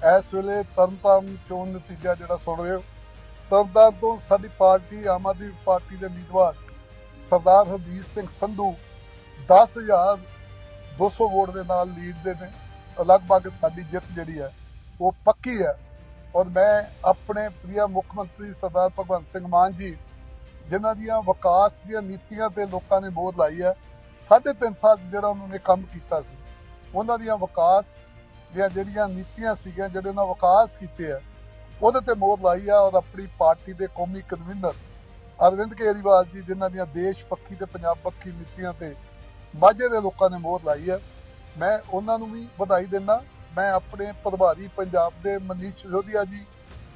ਇਸ ਵੇਲੇ ਤਰਨਤਾਰਨ ਚੋਣ ਨਤੀਜਾ ਜਿਹੜਾ ਸੁਣ ਰਹੇ ਹੋ। ਤਰਨਤਾਰਨ ਤੋਂ ਸਾਡੀ ਪਾਰਟੀ, ਆਮ ਆਦਮੀ ਪਾਰਟੀ ਦੇ ਉਮੀਦਵਾਰ ਸਰਦਾਰ ਹਰਜੀਤ ਸਿੰਘ ਸੰਧੂ 10200 ਵੋਟ ਦੇ ਨਾਲ ਲੀਡ ਦੇ ਨੇ। ਲਗਭਗ ਸਾਡੀ ਜਿੱਤ ਜਿਹੜੀ ਹੈ, ਉਹ ਪੱਕੀ ਹੈ। ਔਰ ਮੈਂ ਆਪਣੇ ਪ੍ਰਿਆ ਮੁੱਖ ਮੰਤਰੀ ਸਰਦਾਰ ਭਗਵੰਤ ਸਿੰਘ ਮਾਨ ਜੀ, ਜਿਨ੍ਹਾਂ ਦੀਆਂ ਵਿਕਾਸ ਦੀਆਂ ਨੀਤੀਆਂ ਤੇ ਲੋਕਾਂ ਨੇ ਮੋਹਰ ਲਾਈ ਹੈ, ਸਾਢੇ ਤਿੰਨ ਸਾਲ ਜਿਹੜਾ ਉਹਨਾਂ ਨੇ ਕੰਮ ਕੀਤਾ ਸੀ, ਉਹਨਾਂ ਦੀਆਂ ਵਿਕਾਸ ਦੀਆਂ ਜਿਹੜੀਆਂ ਨੀਤੀਆਂ ਸੀਗੀਆਂ ਜਿਹੜੇ ਉਹਨਾਂ ਵਿਕਾਸ ਕੀਤੇ ਆ, ਉਹਦੇ ਤੇ ਮੋਹਰ ਲਾਈ ਆ, ਔਰ ਆਪਣੀ ਪਾਰਟੀ ਦੇ ਕੌਮੀ ਕਨਵੀਨਰ ਅਰਵਿੰਦ ਕੇਜਰੀਵਾਲ ਜੀ, ਜਿਨ੍ਹਾਂ ਦੀਆਂ ਦੇਸ਼ ਪੱਖੀ ਤੇ ਪੰਜਾਬ ਪੱਖੀ ਨੀਤੀਆਂ ਤੇ ਮਾਝੇ ਦੇ ਲੋਕਾਂ ਨੇ ਮੋਹਰ ਲਾਈ ਹੈ ਮੈਂ ਉਹਨਾਂ ਨੂੰ ਵੀ ਵਧਾਈ ਦਿੰਦਾ। ਮੈਂ ਆਪਣੇ ਪ੍ਰਭਾਰੀ ਪੰਜਾਬ ਦੇ ਮਨੀਸ਼ ਸਿਸੋਦੀਆ ਜੀ,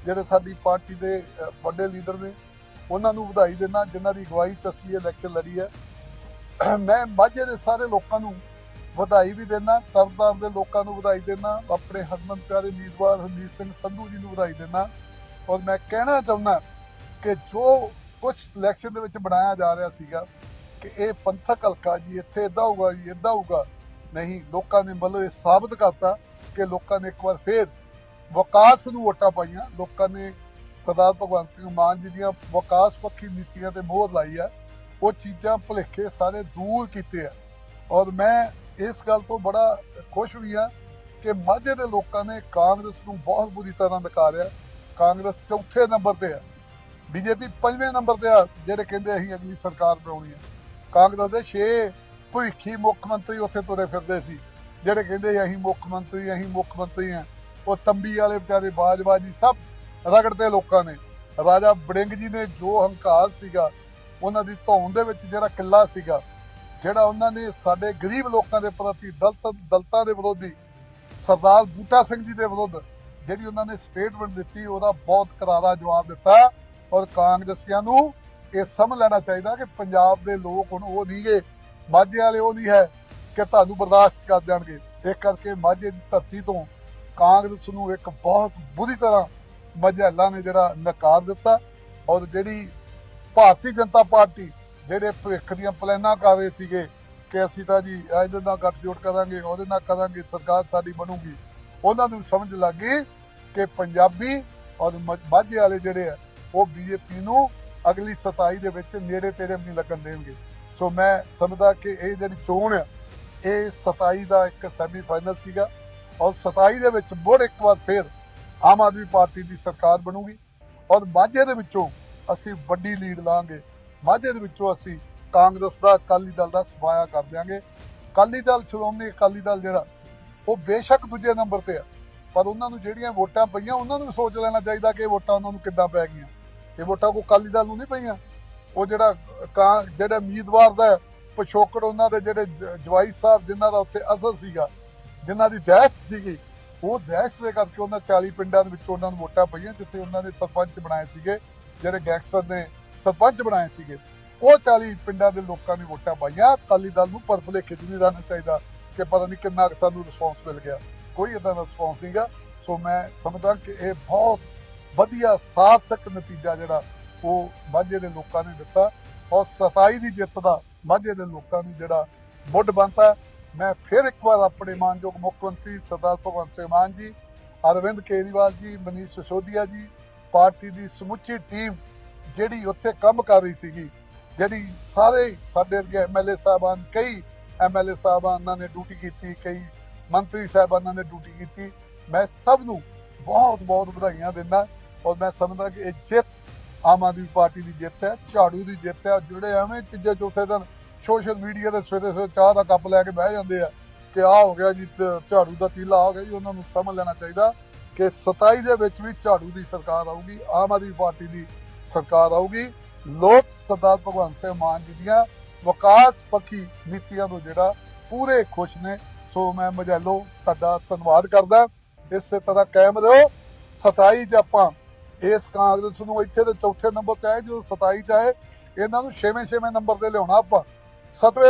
ਜਿਹੜੇ ਸਾਡੀ ਪਾਰਟੀ ਦੇ ਵੱਡੇ ਲੀਡਰ ਨੇ, ਉਹਨਾਂ ਨੂੰ ਵਧਾਈ ਦਿੰਦਾ, ਜਿਨ੍ਹਾਂ ਦੀ ਅਗਵਾਈ 'ਚ ਇਲੈਕਸ਼ਨ ਲੜੀ ਹੈ ਮੈਂ ਮਾਝੇ ਦੇ ਸਾਰੇ ਲੋਕਾਂ ਨੂੰ ਵਧਾਈ ਵੀ ਦਿੰਦਾ, ਤਰਨਤਾਰਨ ਦੇ ਲੋਕਾਂ ਨੂੰ ਵਧਾਈ ਦਿੰਦਾ, ਆਪਣੇ ਹਰਮਨ ਪਿਆਰੇ ਉਮੀਦਵਾਰ ਹਰਮੀਤ ਸਿੰਘ ਸੰਧੂ ਜੀ ਨੂੰ ਵਧਾਈ ਦਿੰਦਾ। ਔਰ ਮੈਂ ਕਹਿਣਾ ਚਾਹੁੰਦਾ ਕਿ ਜੋ ਕੁਝ ਇਲੈਕਸ਼ਨ ਦੇ ਵਿੱਚ ਬਣਾਇਆ ਜਾ ਰਿਹਾ ਸੀਗਾ, ਕਿ ਇਹ ਪੰਥਕ ਹਲਕਾ ਜੀ, ਇੱਥੇ ਇਦਾਂ ਹੋਊਗਾ ਜੀ ਇਦਾਂ ਹੋਊਗਾ। ਨਹੀਂ, ਲੋਕਾਂ ਨੇ ਮਤਲਬ ਇਹ ਸਾਬਤ ਕਰਤਾ ਕਿ ਲੋਕਾਂ ਨੇ ਇੱਕ ਵਾਰ ਫੇਰ ਵਿਕਾਸ ਨੂੰ ਵੋਟਾਂ ਪਾਈਆਂ। ਲੋਕਾਂ ਨੇ ਸਰਦਾਰ ਭਗਵੰਤ ਸਿੰਘ ਮਾਨ ਜੀ ਦੀਆਂ ਵਿਕਾਸ ਪੱਖੀ ਨੀਤੀਆਂ ਤੇ ਮੋਹਰ ਲਾਈ ਆ। ਉਹ ਚੀਜ਼ਾਂ ਭੁਲੇਖੇ ਸਾਰੇ ਦੂਰ ਕੀਤੇ ਆ। ਔਰ ਮੈਂ ਇਸ ਗੱਲ ਤੋਂ ਬੜਾ ਖੁਸ਼ ਵੀ ਆ ਕਿ ਮਾਝੇ ਦੇ ਲੋਕਾਂ ਨੇ ਕਾਂਗਰਸ ਨੂੰ ਬਹੁਤ ਬੁਰੀ ਤਰ੍ਹਾਂ ਨਕਾਰਿਆ। ਕਾਂਗਰਸ ਚੌਥੇ ਨੰਬਰ ਤੇ ਆ। ਬੀਜੇਪੀ ਪੰਜਵੇਂ ਨੰਬਰ ਤੇ ਆ, ਜਿਹੜੇ ਕਹਿੰਦੇ ਅਸੀਂ ਅਗਲੀ ਸਰਕਾਰ ਬਣਾਉਣੀ ਆ। ਕਾਂਗਰਸ ਦੇ 6 ਭਵਿੱਖੀ ਮੁੱਖ ਮੰਤਰੀ ਉੱਥੇ ਤੁਰੇ ਫਿਰਦੇ ਸੀ। ਜਿਹੜੇ ਕਹਿੰਦੇ ਅਸੀਂ ਮੁੱਖ ਮੰਤਰੀ, ਅਸੀਂ ਮੁੱਖ ਮੰਤਰੀ ਆ। ਉਹ ਤੰਬੀ ਵਾਲੇ ਵਿਚਾਰੇ ਬਾਜਵਾ ਜੀ ਸਭ ਰਗੜਦੇ ਲੋਕਾਂ ਨੇ। ਰਾਜਾ ਬੜਿੰਗ ਜੀ ਨੇ ਜੋ ਹੰਕਾਰ ਸੀਗਾ, ਉਹਨਾਂ ਦੀ ਧੌਣ ਦੇ ਵਿੱਚ ਜਿਹੜਾ ਕਿੱਲਾ ਸੀਗਾ ਜਿਹੜਾ ਉਹਨਾਂ ਨੇ ਸਾਡੇ ਗਰੀਬ ਲੋਕਾਂ ਦੇ ਪ੍ਰਤੀ ਦਲਤ ਦਲਤਾਂ ਦੇ ਵਿਰੋਧੀ ਸਰਦਾਰ ਬੂਟਾ ਸਿੰਘ ਜੀ ਦੇ ਵਿਰੁੱਧ ਜਿਹੜੀ ਉਹਨਾਂ ਨੇ ਸਟੇਟਮੈਂਟ ਦਿੱਤੀ, ਉਹਦਾ ਬਹੁਤ ਕਰਾਰਾ ਜਵਾਬ ਦਿੱਤਾ ਔਰ ਕਾਂਗਰਸੀਆਂ ਨੂੰ ਇਹ ਸਮਝ ਲੈਣਾ ਚਾਹੀਦਾ ਕਿ ਪੰਜਾਬ ਦੇ ਲੋਕ ਹੁਣ ਉਹ ਨਹੀਂਗੇ ਮਾਝੇ ਵਾਲੇ ਉਹ ਨਹੀਂ ਹੈ ਕਿ ਤੁਹਾਨੂੰ ਬਰਦਾਸ਼ਤ ਕਰ ਦੇਣਗੇ। ਇਸ ਕਰਕੇ ਮਾਝੇ ਦੀ ਧਰਤੀ ਤੋਂ ਕਾਂਗਰਸ ਨੂੰ ਇੱਕ ਬਹੁਤ ਬੁਰੀ ਤਰ੍ਹਾਂ ਮਜਹਲਾ ਨੇ ਜਿਹੜਾ ਨਕਾਰ ਦਿੱਤਾ ਔਰ ਜਿਹੜੀ ਭਾਰਤੀ ਜਨਤਾ ਪਾਰਟੀ ਜਿਹੜੇ ਭਵਿੱਖ ਦੀਆਂ ਪਲਾਨਾਂ ਕਰ ਰਹੇ ਸੀਗੇ ਕਿ ਅਸੀਂ ਤਾਂ ਜੀ ਇਹਦੇ ਨਾਲ ਗੱਠਜੋੜ ਕਰਾਂਗੇ, ਉਹਦੇ ਨਾਲ ਕਰਾਂਗੇ, ਸਰਕਾਰ ਸਾਡੀ ਬਣੂਗੀ, ਉਹਨਾਂ ਨੂੰ ਸਮਝ ਲੱਗ ਗਈ ਕਿ ਪੰਜਾਬੀ ਔਰ ਮ- ਮਾਝੇ ਵਾਲੇ ਜਿਹੜੇ ਆ, ਉਹ ਬੀਜੇਪੀ ਨੂੰ ਅਗਲੀ 27 ਦੇ ਵਿੱਚ ਨੇੜੇ ਤੇੜੇ ਵੀ ਨਹੀਂ ਲੱਗਣ ਦੇਣਗੇ। ਸੋ ਮੈਂ ਸਮਝਦਾ ਕਿ ਇਹ ਜਿਹੜੀ ਚੋਣ ਆ, ਇਹ 27 ਦਾ ਇੱਕ ਸੈਮੀ ਫਾਈਨਲ ਸੀਗਾ ਔਰ 27 ਦੇ ਵਿੱਚ ਮੁੜ ਇੱਕ ਵਾਰ ਫੇਰ ਆਮ ਆਦਮੀ ਪਾਰਟੀ ਦੀ ਸਰਕਾਰ ਬਣੂਗੀ ਔਰ ਮਾਝੇ ਦੇ ਵਿੱਚੋਂ ਅਸੀਂ ਵੱਡੀ ਲੀਡ ਲਾਂਗੇ। ਮਾਝੇ ਦੇ ਵਿੱਚੋਂ ਅਸੀਂ ਕਾਂਗਰਸ ਦਾ, ਅਕਾਲੀ ਦਲ ਦਾ ਸਫਾਇਆ ਕਰ ਦਿਆਂਗੇ। ਅਕਾਲੀ ਦਲ ਸ਼੍ਰੋਮਣੀ ਅਕਾਲੀ ਦਲ ਜਿਹੜਾ, ਉਹ ਬੇਸ਼ੱਕ ਦੂਜੇ ਨੰਬਰ ਤੇ ਆ। ਪਰ ਉਹਨਾਂ ਨੂੰ ਜਿਹੜੀਆਂ ਵੋਟਾਂ ਪਈਆਂ, ਉਹਨਾਂ ਨੂੰ ਵੀ ਸੋਚ ਲੈਣਾ ਚਾਹੀਦਾ ਕਿ ਇਹ ਵੋਟਾਂ ਉਹਨਾਂ ਨੂੰ ਕਿੱਦਾਂ ਪੈ ਗਈਆਂ। ਇਹ ਵੋਟਾਂ ਕੋ ਅਕਾਲੀ ਦਲ ਨੂੰ ਨਹੀਂ ਪਈਆਂ। ਉਹ ਜਿਹੜਾ ਕਾਂ, ਜਿਹੜਾ ਉਮੀਦਵਾਰ ਦਾ ਪਿਛੋਕੜ ਉਹਨਾਂ ਦੇ ਜਿਹੜੇ ਜਵਾਈ ਸਾਹਿਬ ਜਿਨ੍ਹਾਂ ਦਾ ਉੱਥੇ ਅਸਰ ਸੀਗਾ, ਜਿਨ੍ਹਾਂ ਦੀ ਦਹਿਸ਼ਤ ਸੀਗੀ, ਉਹ ਦਹਿਸ਼ਤ ਦੇ ਕਰਕੇ ਉਹਨਾਂ 40 ਪਿੰਡਾਂ ਦੇ ਵਿੱਚ ਉਹਨਾਂ ਨੂੰ ਵੋਟਾਂ ਪਈਆਂ, ਜਿੱਥੇ ਉਹਨਾਂ ਨੇ ਸਰਪੰਚ ਬਣਾਏ ਸੀਗੇ, ਜਿਹੜੇ ਗੈਂਗਸਟਰ ਨੇ ਸਰਪੰਚ ਬਣਾਏ ਸੀਗੇ। ਉਹ 40 ਪਿੰਡਾਂ ਦੇ ਲੋਕਾਂ ਨੇ ਵੋਟਾਂ ਪਾਈਆਂ। ਅਕਾਲੀ ਦਲ ਨੂੰ ਪਰਪਲੇ ਖਿੱਚ ਨਹੀਂ ਰਹਿਣਾ ਚਾਹੀਦਾ ਕਿ ਪਤਾ ਨਹੀਂ ਕਿੰਨਾ ਕੁ ਸਾਨੂੰ ਰਿਸਪੌਂਸ ਮਿਲ ਗਿਆ। ਕੋਈ ਇਦਾਂ ਦਾ ਰਿਸਪੌਂਸ ਨਹੀਂਗਾ ਸੋ ਮੈਂ ਸਮਝਦਾ ਕਿ ਇਹ ਬਹੁਤ ਵਧੀਆ, ਸਾਰਥਕ ਨਤੀਜਾ ਜਿਹੜਾ ਉਹ ਮਾਝੇ ਦੇ ਲੋਕਾਂ ਨੇ ਦਿੱਤਾ। ਔਰ 27 ਦੀ ਜਿੱਤ ਦਾ ਮਾਝੇ ਦੇ ਲੋਕਾਂ ਨੂੰ ਜਿਹੜਾ ਮੁੱਢ ਬੰਨਤਾ ਮੈਂ ਫਿਰ ਇੱਕ ਵਾਰ ਆਪਣੇ ਮਾਨਯੋਗ ਮੁੱਖ ਮੰਤਰੀ ਸਰਦਾਰ ਭਗਵੰਤ ਸਿੰਘ ਮਾਨ ਜੀ, ਅਰਵਿੰਦ ਕੇਜਰੀਵਾਲ ਜੀ, ਮਨੀਸ਼ ਸਿਸੋਦੀਆ ਜੀ, ਪਾਰਟੀ ਦੀ ਸਮੁੱਚੀ ਟੀਮ ਜਿਹੜੀ ਉੱਥੇ ਕੰਮ ਕਰ ਰਹੀ ਸੀਗੀ, ਜਿਹੜੀ ਸਾਰੇ ਸਾਡੇ ਅੱਗੇ ਐਮਐਲਏ ਸਾਹਿਬਾਨ, ਕਈ ਐਮਐਲਏ ਸਾਹਿਬਾਨਾਂ ਨੇ ਡਿਊਟੀ ਕੀਤੀ, ਕਈ ਮੰਤਰੀ ਸਾਹਿਬਾਨਾਂ ਨੇ ਡਿਊਟੀ ਕੀਤੀ, ਮੈਂ ਸਭ ਨੂੰ ਬਹੁਤ ਬਹੁਤ ਵਧਾਈਆਂ ਦਿੰਦਾ ਔਰ ਮੈਂ ਸਮਝਦਾ ਕਿ ਇਹ ਜਿੱਤ ਆਮ ਆਦਮੀ ਪਾਰਟੀ ਦੀ ਜਿੱਤ ਹੈ, ਝਾੜੂ ਦੀ ਜਿੱਤ ਹੈ, ਜਿਹੜੇ ਐਵੇਂ ਤੀਜੇ ਚੌਥੇ ਦਿਨ ਸੋਸ਼ਲ ਮੀਡੀਆ ਤੇ ਸਵੇਰੇ ਸਵੇਰੇ ਚਾਹ ਦਾ ਕੱਪ ਲੈ ਕੇ ਬਹਿ ਜਾਂਦੇ ਆ ਕਿ ਆ ਹੋ ਗਿਆ ਜੀ ਝਾੜੂ ਦਾ ਤੀਲਾ ਆ ਗਿਆ ਜੀ, ਉਹਨਾਂ ਨੂੰ ਸਮਝ ਲੈਣਾ ਚਾਹੀਦਾ ਕਿ 27 ਦੇ ਵਿੱਚ ਵੀ ਝਾੜੂ ਦੀ ਸਰਕਾਰ ਆਊਗੀ, ਆਮ ਆਦਮੀ ਪਾਰਟੀ ਦੀ ਸਰਕਾਰ ਆਊਗੀ। ਲੋਕ ਸਰਦਾਰ ਭਗਵੰਤ ਸਿੰਘ ਮਾਨ ਜੀ ਦੀਆਂ ਵਿਕਾਸ ਪੱਖੀ ਨੀਤੀਆਂ ਤੋਂ ਜਿਹੜਾ ਪੂਰੇ ਖੁਸ਼ ਨੇ। ਸੋ ਮੈਂ ਮਜੈਲੋ ਤੁਹਾਡਾ ਧੰਨਵਾਦ ਕਰਦਾ। ਇਸੇ ਤਰ੍ਹਾਂ ਕਾਇਮ ਰਹੋ। 27 ਚ ਆਪਾਂ ਇਸ ਕਾਂਗਰਸ ਨੂੰ ਇੱਥੇ ਤੇ ਚੌਥੇ ਨੰਬਰ ਤੇ ਆਏ। ਜੋ 27 ਚ ਆਏ, ਇਹਨਾਂ ਨੂੰ ਛੇਵੇਂ ਛੇਵੇਂ ਨੰਬਰ ਤੇ ਲਿਆਉਣਾ ਆਪਾਂ। ਸਤਵੇਂ